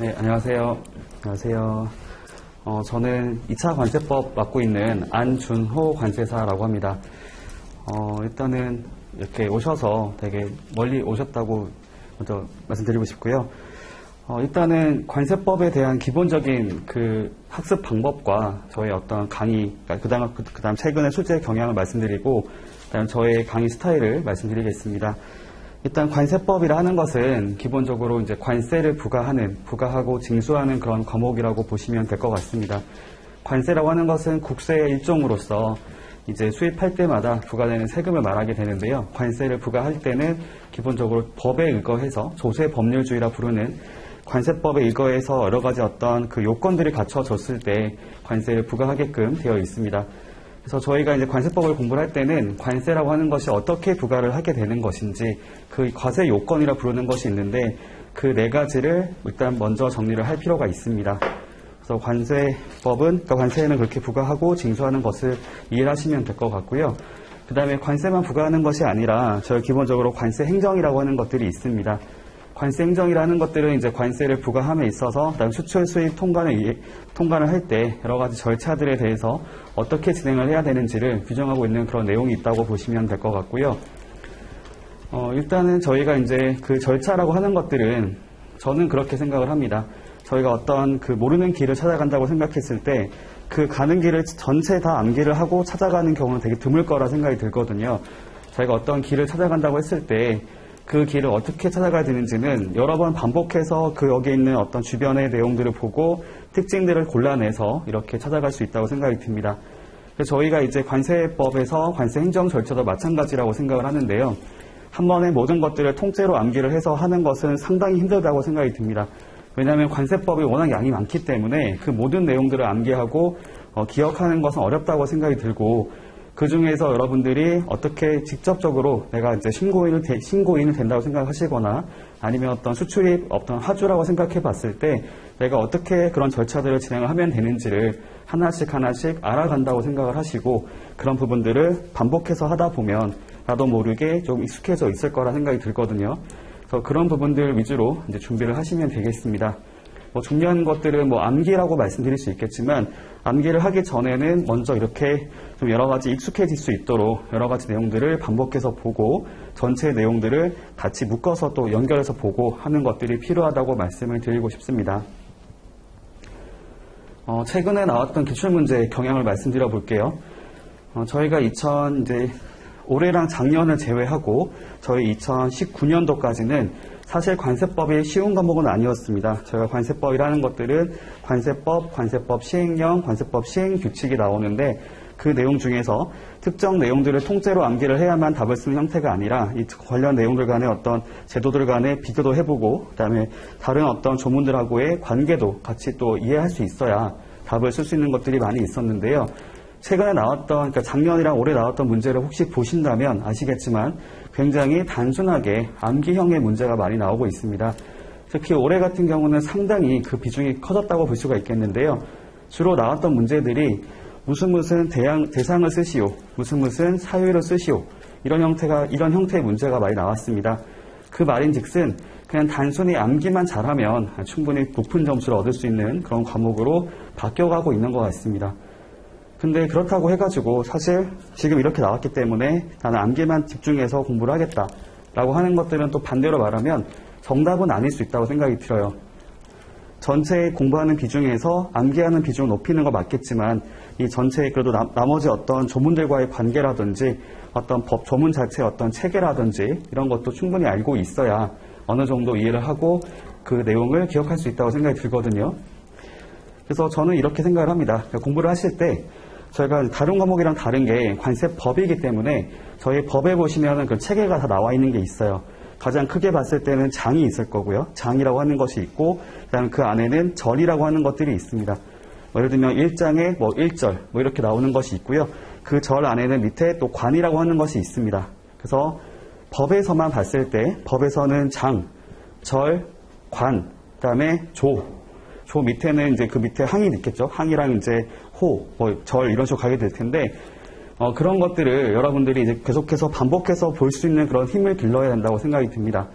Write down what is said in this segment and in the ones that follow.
네, 안녕하세요. 안녕하세요. 어, 저는 2차 관세법 맡고 있는 안준호 관세사라고 합니다. 어, 일단은 이렇게 오셔서 되게 멀리 오셨다고 먼저 말씀드리고 싶고요. 어, 일단은 관세법에 대한 기본적인 그 학습 방법과 저의 어떤 강의, 그러니까 그 다음, 그 다음 최근의 출제 경향을 말씀드리고, 그 다음 저의 강의 스타일을 말씀드리겠습니다. 일단 관세법이라 하는 것은 기본적으로 이제 관세를 부과하는, 부과하고 징수하는 그런 과목이라고 보시면 될 것 같습니다. 관세라고 하는 것은 국세의 일종으로서 이제 수입할 때마다 부과되는 세금을 말하게 되는데요. 관세를 부과할 때는 기본적으로 법에 의거해서 조세 법률주의라 부르는 관세법에 의거해서 여러 가지 어떤 그 요건들이 갖춰졌을 때 관세를 부과하게끔 되어 있습니다. 그래서 저희가 이제 관세법을 공부를 할 때는 관세라고 하는 것이 어떻게 부과를 하게 되는 것인지 그 과세 요건이라 부르는 것이 있는데 그 네 가지를 일단 먼저 정리를 할 필요가 있습니다. 그래서 관세법은 그러니까 관세에는 그렇게 부과하고 징수하는 것을 이해하시면 될 것 같고요. 그 다음에 관세만 부과하는 것이 아니라 저희 기본적으로 관세 행정이라고 하는 것들이 있습니다. 관세 행정이라는 것들은 이제 관세를 부과함에 있어서 그다음 수출 수입 통관을 통관을 할 때 여러 가지 절차들에 대해서 어떻게 진행을 해야 되는지를 규정하고 있는 그런 내용이 있다고 보시면 될 것 같고요. 어, 일단은 저희가 이제 그 절차라고 하는 것들은 저는 그렇게 생각을 합니다. 저희가 어떤 그 모르는 길을 찾아간다고 생각했을 때 그 가는 길을 전체 다 암기를 하고 찾아가는 경우는 되게 드물 거라 생각이 들거든요. 저희가 어떤 길을 찾아간다고 했을 때 그 길을 어떻게 찾아가야 되는지는 여러 번 반복해서 그 여기에 있는 어떤 주변의 내용들을 보고 특징들을 골라내서 이렇게 찾아갈 수 있다고 생각이 듭니다. 저희가 이제 관세법에서 관세 행정 절차도 마찬가지라고 생각을 하는데요. 한 번에 모든 것들을 통째로 암기를 해서 하는 것은 상당히 힘들다고 생각이 듭니다. 왜냐하면 관세법이 워낙 양이 많기 때문에 그 모든 내용들을 암기하고 어, 기억하는 것은 어렵다고 생각이 들고 그 중에서 여러분들이 어떻게 직접적으로 내가 이제 신고인을, 되, 신고인을 된다고 생각하시거나 아니면 어떤 수출입 어떤 하주라고 생각해 봤을 때 내가 어떻게 그런 절차들을 진행을 하면 되는지를 하나씩 하나씩 알아간다고 생각을 하시고 그런 부분들을 반복해서 하다 보면 나도 모르게 좀 익숙해져 있을 거라 생각이 들거든요. 그래서 그런 부분들 위주로 이제 준비를 하시면 되겠습니다. 뭐 중요한 것들은 뭐 암기라고 말씀드릴 수 있겠지만 암기를 하기 전에는 먼저 이렇게 좀 여러 가지 익숙해질 수 있도록 여러 가지 내용들을 반복해서 보고 전체 내용들을 같이 묶어서 또 연결해서 보고 하는 것들이 필요하다고 말씀을 드리고 싶습니다. 어, 최근에 나왔던 기출문제 경향을 말씀드려 볼게요. 어, 저희가 2000 이제 올해랑 작년을 제외하고 저희 2019년도까지는 사실 관세법이 쉬운 과목은 아니었습니다. 저희가 관세법이라는 것들은 관세법, 관세법 시행령, 관세법 시행 규칙이 나오는데 그 내용 중에서 특정 내용들을 통째로 암기를 해야만 답을 쓰는 형태가 아니라 이 관련 내용들 간의 어떤 제도들 간의 비교도 해보고 그다음에 다른 어떤 조문들하고의 관계도 같이 또 이해할 수 있어야 답을 쓸 수 있는 것들이 많이 있었는데요. 최근에 나왔던 그러니까 작년이랑 올해 나왔던 문제를 혹시 보신다면 아시겠지만 굉장히 단순하게 암기형의 문제가 많이 나오고 있습니다. 특히 올해 같은 경우는 상당히 그 비중이 커졌다고 볼 수가 있겠는데요. 주로 나왔던 문제들이 무슨 무슨 대양, 대상을 쓰시오, 무슨 무슨 사유를 쓰시오 이런 형태가 이런 형태의 문제가 많이 나왔습니다. 그 말인 즉슨 그냥 단순히 암기만 잘하면 충분히 높은 점수를 얻을 수 있는 그런 과목으로 바뀌어가고 있는 것 같습니다. 근데 그렇다고 해가지고 사실 지금 이렇게 나왔기 때문에 나는 암기만 집중해서 공부를 하겠다라고 하는 것들은 또 반대로 말하면 정답은 아닐 수 있다고 생각이 들어요. 전체 공부하는 비중에서 암기하는 비중을 높이는 거 맞겠지만 이 전체 그래도 나, 머지 어떤 조문들과의 관계라든지 어떤 법 조문 자체의 어떤 체계라든지 이런 것도 충분히 알고 있어야 어느 정도 이해를 하고 그 내용을 기억할 수 있다고 생각이 들거든요. 그래서 저는 이렇게 생각을 합니다. 그러니까 공부를 하실 때 저희가 다른 과목이랑 다른 게 관세법이기 때문에 저희 법에 보시면은 그 체계가 다 나와 있는 게 있어요. 가장 크게 봤을 때는 장이 있을 거고요. 장이라고 하는 것이 있고, 그다음 그 안에는 절이라고 하는 것들이 있습니다. 뭐 예를 들면 1장에 뭐 1절 뭐 이렇게 나오는 것이 있고요. 그 절 안에는 밑에 또 관이라고 하는 것이 있습니다. 그래서 법에서만 봤을 때 법에서는 장, 절, 관, 그다음에 조, 조 밑에는 이제 그 밑에 항이 있겠죠. 항이랑 이제 호, 뭐 절 이런 식으로 가게 될 텐데 어, 그런 것들을 여러분들이 이제 계속해서 반복해서 볼 수 있는 그런 힘을 길러야 된다고 생각이 듭니다.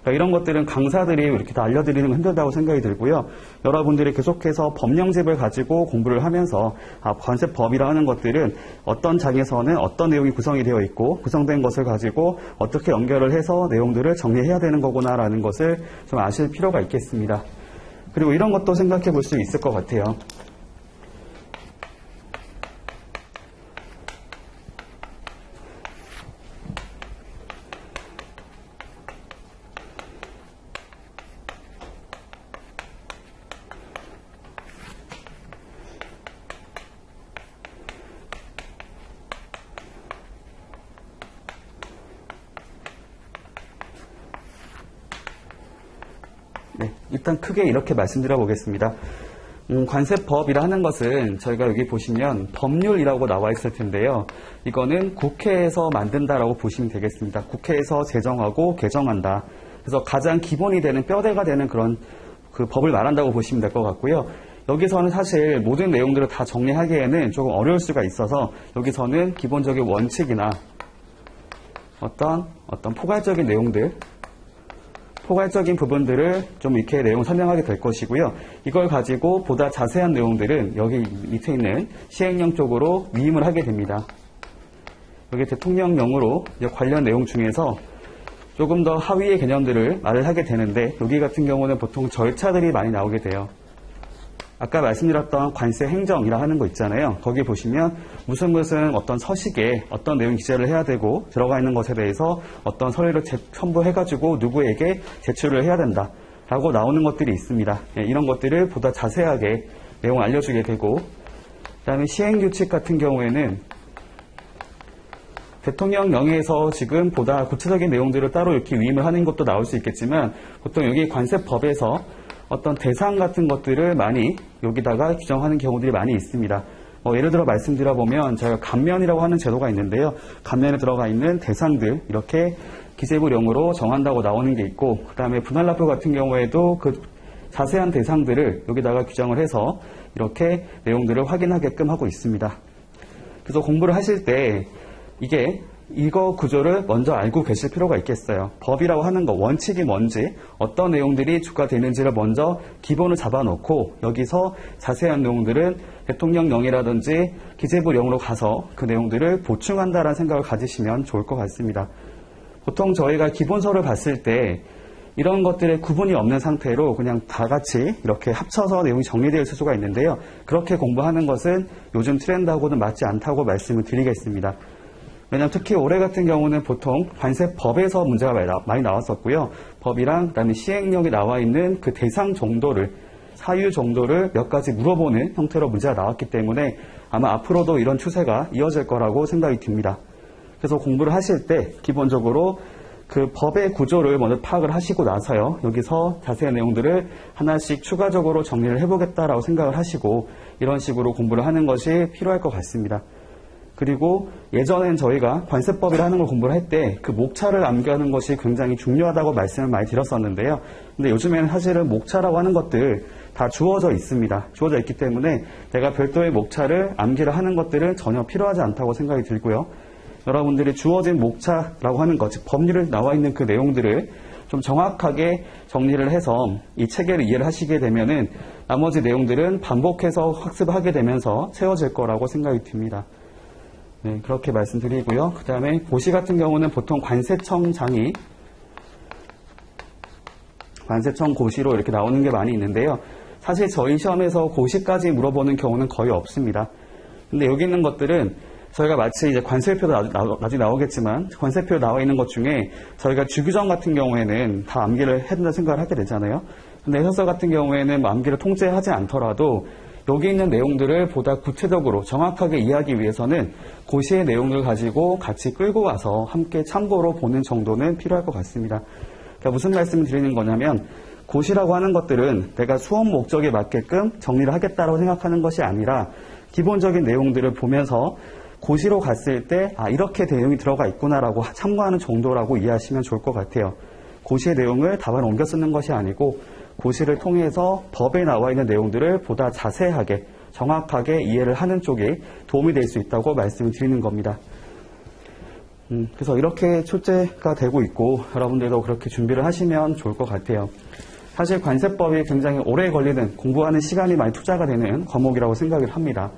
그러니까 이런 것들은 강사들이 이렇게 다 알려드리는 건 힘들다고 생각이 들고요. 여러분들이 계속해서 법령집을 가지고 공부를 하면서 아, 관세법이라 하는 것들은 어떤 장에서는 어떤 내용이 구성이 되어 있고 구성된 것을 가지고 어떻게 연결을 해서 내용들을 정리해야 되는 거구나라는 것을 좀 아실 필요가 있겠습니다. 그리고 이런 것도 생각해 볼 수 있을 것 같아요. 네, 일단 크게 이렇게 말씀드려 보겠습니다. 음, 관세법이라 하는 것은 저희가 여기 보시면 법률이라고 나와 있을 텐데요. 이거는 국회에서 만든다라고 보시면 되겠습니다. 국회에서 제정하고 개정한다. 그래서 가장 기본이 되는 뼈대가 되는 그런 그 법을 말한다고 보시면 될 것 같고요. 여기서는 사실 모든 내용들을 다 정리하기에는 조금 어려울 수가 있어서 여기서는 기본적인 원칙이나 어떤 어떤 포괄적인 내용들 포괄적인 부분들을 좀 이렇게 내용 설명하게 될 것이고요. 이걸 가지고 보다 자세한 내용들은 여기 밑에 있는 시행령 쪽으로 위임을 하게 됩니다. 여기 대통령령으로 관련 내용 중에서 조금 더 하위의 개념들을 말을 하게 되는데 여기 같은 경우는 보통 절차들이 많이 나오게 돼요. 아까 말씀드렸던 관세 행정이라 하는 거 있잖아요. 거기 보시면 무슨 무슨 어떤 서식에 어떤 내용 기재를 해야 되고 들어가 있는 것에 대해서 어떤 서류를 제- 첨부해가지고 누구에게 제출을 해야 된다. 라고 나오는 것들이 있습니다. 예, 이런 것들을 보다 자세하게 내용을 알려주게 되고 그 다음에 시행규칙 같은 경우에는 대통령령에서 지금 보다 구체적인 내용들을 따로 이렇게 위임을 하는 것도 나올 수 있겠지만 보통 여기 관세법에서 어떤 대상 같은 것들을 많이 여기다가 규정하는 경우들이 많이 있습니다. 뭐 예를 들어 말씀드려 보면 저희가 감면이라고 하는 제도가 있는데요. 감면에 들어가 있는 대상들 이렇게 기재부령으로 정한다고 나오는 게 있고 그 다음에 분할납부 같은 경우에도 그 자세한 대상들을 여기다가 규정을 해서 이렇게 내용들을 확인하게끔 하고 있습니다. 그래서 공부를 하실 때 이게 이거 구조를 먼저 알고 계실 필요가 있겠어요. 법이라고 하는 거 원칙이 뭔지 어떤 내용들이 주가 되는지를 먼저 기본을 잡아놓고 여기서 자세한 내용들은 대통령령이라든지 기재부령으로 가서 그 내용들을 보충한다라는 생각을 가지시면 좋을 것 같습니다. 보통 저희가 기본서를 봤을 때 이런 것들의 구분이 없는 상태로 그냥 다 같이 이렇게 합쳐서 내용이 있을 수가 있는데요. 그렇게 공부하는 것은 요즘 트렌드하고는 맞지 않다고 말씀을 드리겠습니다. 왜냐하면 특히 올해 같은 경우는 보통 관세법에서 문제가 많이, 나왔었고요. 법이랑 그다음에 시행령이 나와 있는 그 대상 정도를 사유 정도를 몇 가지 물어보는 형태로 문제가 나왔기 때문에 아마 앞으로도 이런 추세가 이어질 거라고 생각이 듭니다. 그래서 공부를 하실 때 기본적으로 그 법의 구조를 먼저 파악을 하시고 나서요. 여기서 자세한 내용들을 하나씩 추가적으로 정리를 해보겠다라고 생각을 하시고 이런 식으로 공부를 하는 것이 필요할 것 같습니다. 그리고 예전엔 저희가 관세법이라는 걸 공부를 할 때 그 목차를 암기하는 것이 굉장히 중요하다고 말씀을 많이 드렸었는데요. 근데 요즘에는 사실은 목차라고 하는 것들 다 주어져 있습니다. 주어져 있기 때문에 내가 별도의 목차를 암기를 하는 것들은 전혀 필요하지 않다고 생각이 들고요. 여러분들이 주어진 목차라고 하는 것, 즉 법률에 나와 있는 그 내용들을 좀 정확하게 정리를 해서 이 체계를 이해를 하시게 되면은 나머지 내용들은 반복해서 학습하게 되면서 채워질 거라고 생각이 듭니다. 네, 그렇게 말씀드리고요. 그 다음에 고시 같은 경우는 보통 관세청장이 관세청 고시로 이렇게 나오는 게 많이 있는데요. 사실 저희 시험에서 고시까지 물어보는 경우는 거의 없습니다. 근데 여기 있는 것들은 저희가 마치 이제 관세표도 나중에 나오겠지만 관세표 나와 있는 것 중에 저희가 주규정 같은 경우에는 다 암기를 해야 된다 생각을 하게 되잖아요. 근데 해설서 같은 경우에는 뭐 암기를 통제하지 않더라도 여기 있는 내용들을 보다 구체적으로 정확하게 이해하기 위해서는 고시의 내용을 가지고 같이 끌고 와서 함께 참고로 보는 정도는 필요할 것 같습니다. 그러니까 무슨 말씀을 드리는 거냐면 고시라고 하는 것들은 내가 수업 목적에 맞게끔 정리를 하겠다고 생각하는 것이 아니라 기본적인 내용들을 보면서 고시로 갔을 때, 아, 이렇게 내용이 들어가 있구나라고 참고하는 정도라고 이해하시면 좋을 것 같아요. 고시의 내용을 답안 옮겨 쓰는 것이 아니고, 고시를 통해서 법에 나와 있는 내용들을 보다 자세하게, 정확하게 이해를 하는 쪽에 도움이 될 수 있다고 말씀을 드리는 겁니다. 음, 그래서 이렇게 출제가 되고 있고 여러분들도 그렇게 준비를 하시면 좋을 것 같아요. 사실 관세법이 굉장히 오래 걸리는 공부하는 시간이 많이 투자가 되는 과목이라고 생각을 합니다.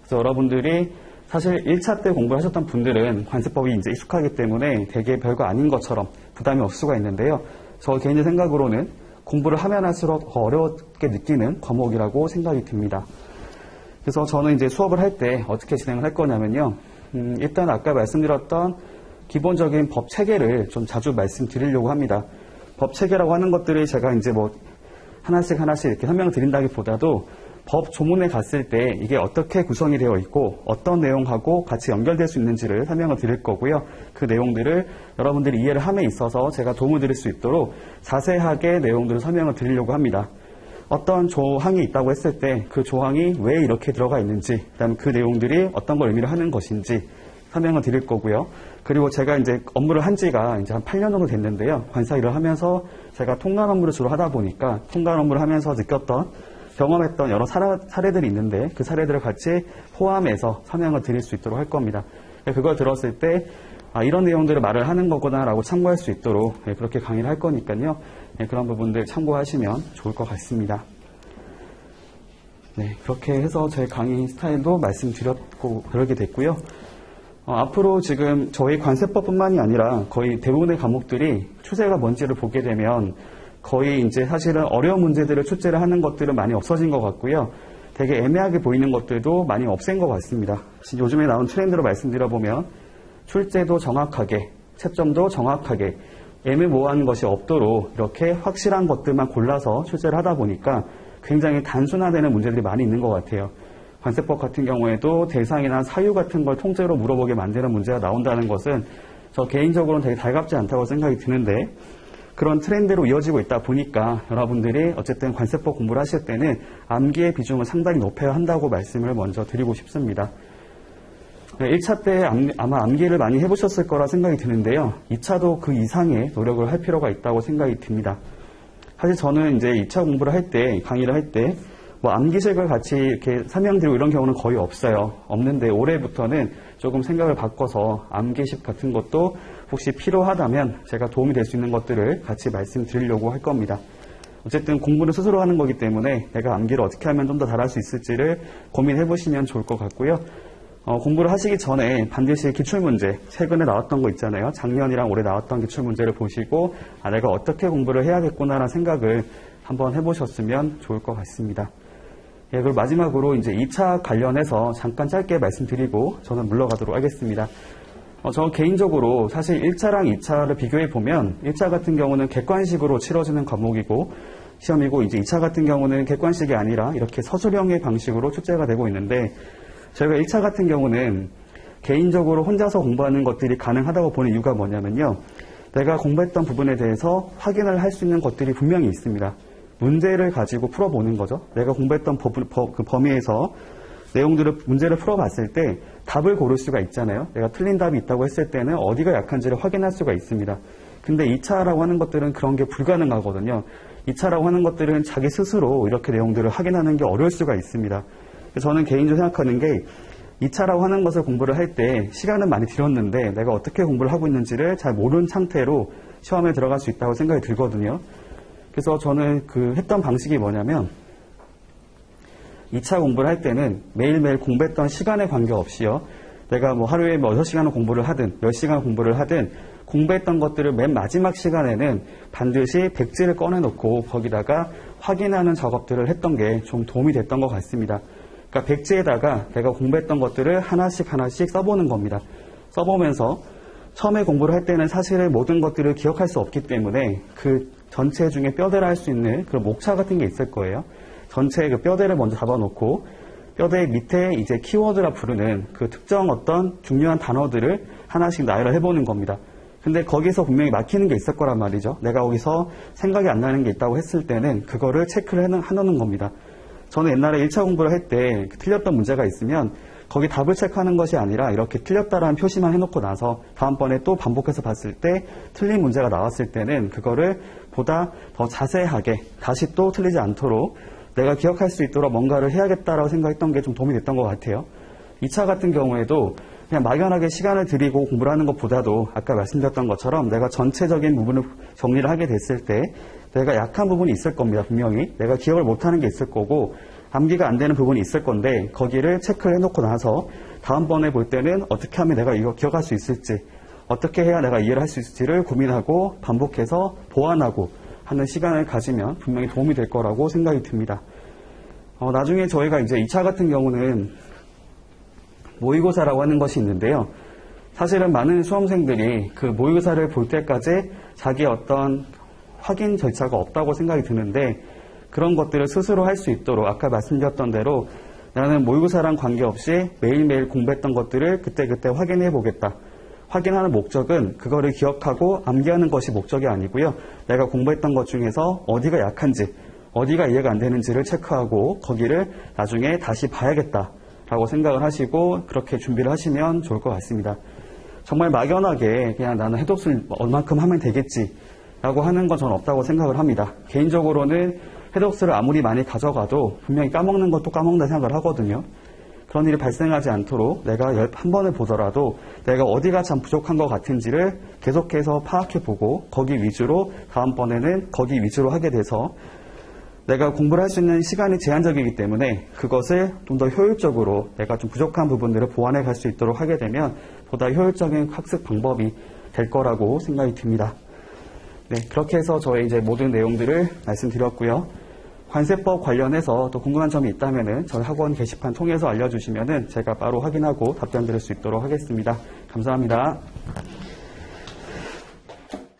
그래서 여러분들이 사실 1차 때 공부를 하셨던 분들은 관세법이 이제 익숙하기 때문에 되게 별거 아닌 것처럼 부담이 없을 수가 있는데요. 저 개인의 생각으로는 공부를 하면 할수록 어렵게 느끼는 과목이라고 생각이 듭니다. 그래서 저는 이제 수업을 할 때 어떻게 진행을 할 거냐면요. 음, 일단 아까 말씀드렸던 기본적인 법 체계를 좀 자주 말씀드리려고 합니다. 법 체계라고 하는 것들을 제가 이제 뭐 하나씩 하나씩 이렇게 설명을 드린다기보다도 법 조문에 갔을 때 이게 어떻게 구성이 되어 있고 어떤 내용하고 같이 연결될 수 있는지를 설명을 드릴 거고요. 그 내용들을 여러분들이 이해를 함에 있어서 제가 도움을 드릴 수 있도록 자세하게 내용들을 설명을 드리려고 합니다. 어떤 조항이 있다고 했을 때 그 조항이 왜 이렇게 들어가 있는지, 그다음 그 내용들이 어떤 걸 의미를 하는 것인지 설명을 드릴 거고요. 그리고 제가 이제 업무를 한 지가 이제 한 8년 정도 됐는데요. 관사 일을 하면서 제가 통관 업무를 주로 하다 보니까 통관 업무를 하면서 느꼈던 경험했던 여러 사례, 들이 있는데 그 사례들을 같이 포함해서 설명을 드릴 수 있도록 할 겁니다. 그걸 들었을 때 아, 이런 내용들을 말을 하는 거구나라고 참고할 수 있도록 예, 그렇게 강의를 할 거니까요. 예, 그런 부분들 참고하시면 좋을 것 같습니다. 네, 그렇게 해서 제 강의 스타일도 말씀드렸고 그러게 됐고요. 어, 앞으로 지금 저희 관세법뿐만이 아니라 거의 대부분의 과목들이 추세가 뭔지를 보게 되면 거의 이제 사실은 어려운 문제들을 출제를 하는 것들은 많이 없어진 것 같고요. 되게 애매하게 보이는 것들도 많이 없앤 것 같습니다. 요즘에 나온 트렌드로 말씀드려보면 출제도 정확하게, 채점도 정확하게, 애매모호한 것이 없도록 이렇게 확실한 것들만 골라서 출제를 하다 보니까 굉장히 단순화되는 문제들이 많이 있는 것 같아요. 관세법 같은 경우에도 대상이나 사유 같은 걸 통째로 물어보게 만드는 문제가 나온다는 것은 저 개인적으로는 되게 달갑지 않다고 생각이 드는데 그런 트렌드로 이어지고 있다 보니까 여러분들이 어쨌든 관세법 공부를 하실 때는 암기의 비중을 상당히 높여야 한다고 말씀을 먼저 드리고 싶습니다. 1차 때 아마 암기를 많이 해보셨을 거라 생각이 드는데요. 2차도 그 이상의 노력을 할 필요가 있다고 생각이 듭니다. 사실 저는 이제 2차 공부를 할 때, 강의를 할 때, 뭐 암기식을 같이 이렇게 설명드리고 이런 경우는 거의 없어요. 없는데 올해부터는 조금 생각을 바꿔서 암기식 같은 것도 혹시 필요하다면 제가 도움이 될 수 있는 것들을 같이 말씀드리려고 할 겁니다. 어쨌든 공부는 스스로 하는 거기 때문에 내가 암기를 어떻게 하면 좀 더 잘할 수 있을지를 고민해 보시면 좋을 것 같고요. 어, 공부를 하시기 전에 반드시 기출문제, 최근에 나왔던 거 있잖아요. 작년이랑 올해 나왔던 기출문제를 보시고, 아, 내가 어떻게 공부를 해야겠구나라는 생각을 한번 해보셨으면 좋을 것 같습니다. 예, 그리고 마지막으로 이제 2차 관련해서 잠깐 짧게 말씀드리고 저는 물러가도록 하겠습니다. 어, 저 개인적으로 사실 1차랑 2차를 비교해 보면 1차 같은 경우는 객관식으로 치러지는 과목이고 시험이고 이제 2차 같은 경우는 객관식이 아니라 이렇게 서술형의 방식으로 출제가 되고 있는데 저희가 1차 같은 경우는 개인적으로 혼자서 공부하는 것들이 가능하다고 보는 이유가 뭐냐면요. 내가 공부했던 부분에 대해서 확인을 할 수 있는 것들이 분명히 있습니다. 문제를 가지고 풀어보는 거죠. 내가 공부했던 법, 법, 그 범위에서 내용들을 문제를 풀어봤을 때 답을 고를 수가 있잖아요. 내가 틀린 답이 있다고 했을 때는 어디가 약한지를 확인할 수가 있습니다. 근데 2차라고 하는 것들은 그런 게 불가능하거든요. 2차라고 하는 것들은 자기 스스로 이렇게 내용들을 확인하는 게 어려울 수가 있습니다. 저는 개인적으로 생각하는 게 2차라고 하는 것을 공부를 할 때 시간은 많이 들었는데 내가 어떻게 공부를 하고 있는지를 잘 모르는 상태로 시험에 들어갈 수 있다고 생각이 들거든요. 그래서 저는 그 했던 방식이 뭐냐면 2차 공부를 할 때는 매일매일 공부했던 시간에 관계없이요. 내가 뭐 하루에 뭐 6시간을 공부를 하든 몇 시간 공부를 하든 공부했던 것들을 맨 마지막 시간에는 반드시 백지를 꺼내놓고 거기다가 확인하는 작업들을 했던 게 좀 도움이 됐던 것 같습니다. 그러니까 백지에다가 내가 공부했던 것들을 하나씩 하나씩 써보는 겁니다. 써보면서 처음에 공부를 할 때는 사실은 모든 것들을 기억할 수 없기 때문에 그 전체 중에 뼈대를 할수 있는 그런 목차 같은 게 있을 거예요. 전체의 그 뼈대를 먼저 잡아놓고 뼈대 밑에 이제 키워드라 부르는 그 특정 어떤 중요한 단어들을 하나씩 나열을 해보는 겁니다. 근데 거기서 분명히 막히는 게 있을 거란 말이죠. 내가 거기서 생각이 안 나는 게 있다고 했을 때는 그거를 체크를 해놓는 겁니다. 저는 옛날에 1차 공부를 할 때 틀렸던 문제가 있으면 거기 답을 체크하는 것이 아니라 이렇게 틀렸다라는 표시만 해놓고 나서 다음번에 또 반복해서 봤을 때 틀린 문제가 나왔을 때는 그거를 보다 더 자세하게 다시 또 틀리지 않도록 내가 기억할 수 있도록 뭔가를 해야겠다라고 생각했던 게 좀 도움이 됐던 것 같아요. 2차 같은 경우에도 그냥 막연하게 시간을 들이고 공부를 하는 것보다도 아까 말씀드렸던 것처럼 내가 전체적인 부분을 정리를 하게 됐을 때 내가 약한 부분이 있을 겁니다. 분명히 내가 기억을 못하는 게 있을 거고 암기가 안 되는 부분이 있을 건데 거기를 체크를 해놓고 나서 다음번에 볼 때는 어떻게 하면 내가 이거 기억할 수 있을지 어떻게 해야 내가 이해를 할 수 있을지를 고민하고 반복해서 보완하고 하는 시간을 가지면 분명히 도움이 될 거라고 생각이 듭니다. 어, 나중에 저희가 이제 2차 같은 경우는 모의고사라고 하는 것이 있는데요. 사실은 많은 수험생들이 그 모의고사를 볼 때까지 자기 어떤 확인 절차가 없다고 생각이 드는데 그런 것들을 스스로 할 수 있도록 아까 말씀드렸던 대로 나는 모의고사랑 관계없이 매일매일 공부했던 것들을 그때그때 확인해 보겠다. 확인하는 목적은 그거를 기억하고 암기하는 것이 목적이 아니고요. 내가 공부했던 것 중에서 어디가 약한지, 어디가 이해가 안 되는지를 체크하고 거기를 나중에 다시 봐야겠다. 라고 생각을 하시고 그렇게 준비를 하시면 좋을 것 같습니다. 정말 막연하게 그냥 나는 해독술 얼만큼 하면 되겠지. 라고 하는 건 저는 없다고 생각을 합니다. 개인적으로는 해독술을 아무리 많이 가져가도 분명히 까먹는 것도 까먹는다 생각을 하거든요. 그런 일이 발생하지 않도록 내가 열- 한 번을 보더라도 내가 어디가 참 부족한 것 같은지를 계속해서 파악해 보고 거기 위주로 다음번에는 거기 위주로 하게 돼서 내가 공부를 할 수 있는 시간이 제한적이기 때문에 그것을 좀 더 효율적으로 내가 좀 부족한 부분들을 보완해 갈 수 있도록 하게 되면 보다 효율적인 학습 방법이 될 거라고 생각이 듭니다. 네, 그렇게 해서 저의 이제 모든 내용들을 말씀드렸고요. 관세법 관련해서 또 궁금한 점이 있다면은 저희 학원 게시판 통해서 알려주시면은 제가 바로 확인하고 답변 드릴 수 있도록 하겠습니다. 감사합니다.